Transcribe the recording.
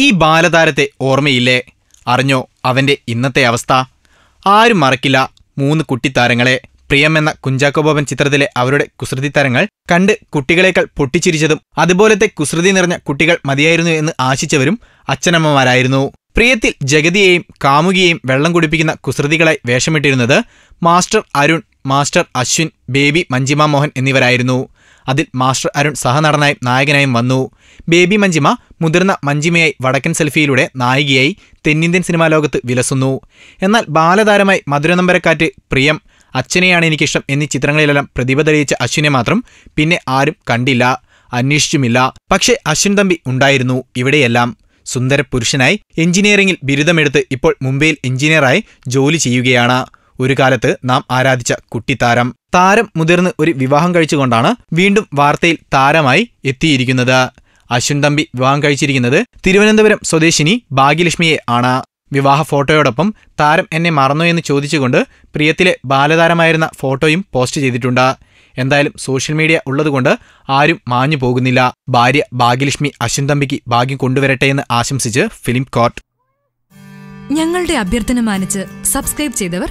ഈ ബാലതാരത്തെ ഓർമ്മയില്ലേ? അറിഞ്ഞോ അവന്റെ ഇന്നത്തെ അവസ്ഥ? ആരും മറക്കില്ല മൂന്ന് കുട്ടിത്താരങ്ങളെ. പ്രിയം എന്ന കുഞ്ചാക്കോബോബൻ ചിത്രത്തിലെ അവരുടെ കുസൃതി താരങ്ങൾ കണ്ട് കുട്ടികളെക്കാൾ പൊട്ടിച്ചിരിച്ചതും അതുപോലത്തെ കുസൃതി നിറഞ്ഞ കുട്ടികൾ മതിയായിരുന്നു എന്ന് ആശിച്ചവരും അച്ഛനമ്മമാരായിരുന്നു. പ്രിയത്തിൽ ജഗതിയെയും കാമുകിയെയും വെള്ളം കുടിപ്പിക്കുന്ന കുസൃതികളായി വേഷമിട്ടിരുന്നത് master Arun master Ashwin baby Manjima Mohan എന്നിവരായിരുന്നു. അതിൽ മാസ്റ്റർ അരുൺ സഹനടനായും നായകനായും വന്നു. ബേബി മഞ്ജിമ മുതിർന്ന മഞ്ജിമയായി വടക്കൻ സെൽഫിയിലൂടെ നായികയായി തെന്നിന്ത്യൻ സിനിമാ ലോകത്ത് വിലസുന്നു. എന്നാൽ ബാലതാരമായി മധുരനമ്പരക്കാറ്റ് പ്രിയം അച്ഛനെയാണ് എനിക്കിഷ്ടം എന്നീ ചിത്രങ്ങളിലെല്ലാം പ്രതിഭ തെളിയിച്ച അശ്വിനെ മാത്രം പിന്നെ ആരും കണ്ടില്ല അന്വേഷിച്ചുമില്ല. പക്ഷേ അശ്വിൻ തമ്പി ഉണ്ടായിരുന്നു ഇവിടെയെല്ലാം. സുന്ദര പുരുഷനായി എഞ്ചിനീയറിംഗിൽ ബിരുദമെടുത്ത് ഇപ്പോൾ മുംബൈയിൽ എഞ്ചിനീയറായി ജോലി ചെയ്യുകയാണ്. ഒരു കാലത്ത് നാം ആരാധിച്ച കുട്ടിത്താരം. താരം മുതിർന്ന് ഒരു വിവാഹം കഴിച്ചുകൊണ്ടാണ് വീണ്ടും വാർത്തയിൽ താരമായി എത്തിയിരിക്കുന്നത്. അശ്വിൻ തമ്പി വിവാഹം കഴിച്ചിരിക്കുന്നത് തിരുവനന്തപുരം സ്വദേശിനി ഭാഗ്യലക്ഷ്മിയെ ആണ്. വിവാഹ ഫോട്ടോയോടൊപ്പം താരം എന്നെ മറന്നോ എന്ന് ചോദിച്ചുകൊണ്ട് പ്രിയത്തിലെ ബാലതാരമായിരുന്ന ഫോട്ടോയും പോസ്റ്റ് ചെയ്തിട്ടുണ്ട്. എന്തായാലും സോഷ്യൽ മീഡിയ ഉള്ളതുകൊണ്ട് ആരും മാഞ്ഞു പോകുന്നില്ല. ഭാര്യ ഭാഗ്യലക്ഷ്മി അശ്വിൻ തമ്പിക്ക് ഭാഗ്യം കൊണ്ടുവരട്ടെ എന്ന് ആശംസിച്ച് ഫിലിം കോർട്ട്. ഞങ്ങളുടെ അഭ്യർത്ഥന മാനിച്ച് സബ്സ്ക്രൈബ് ചെയ്തവർ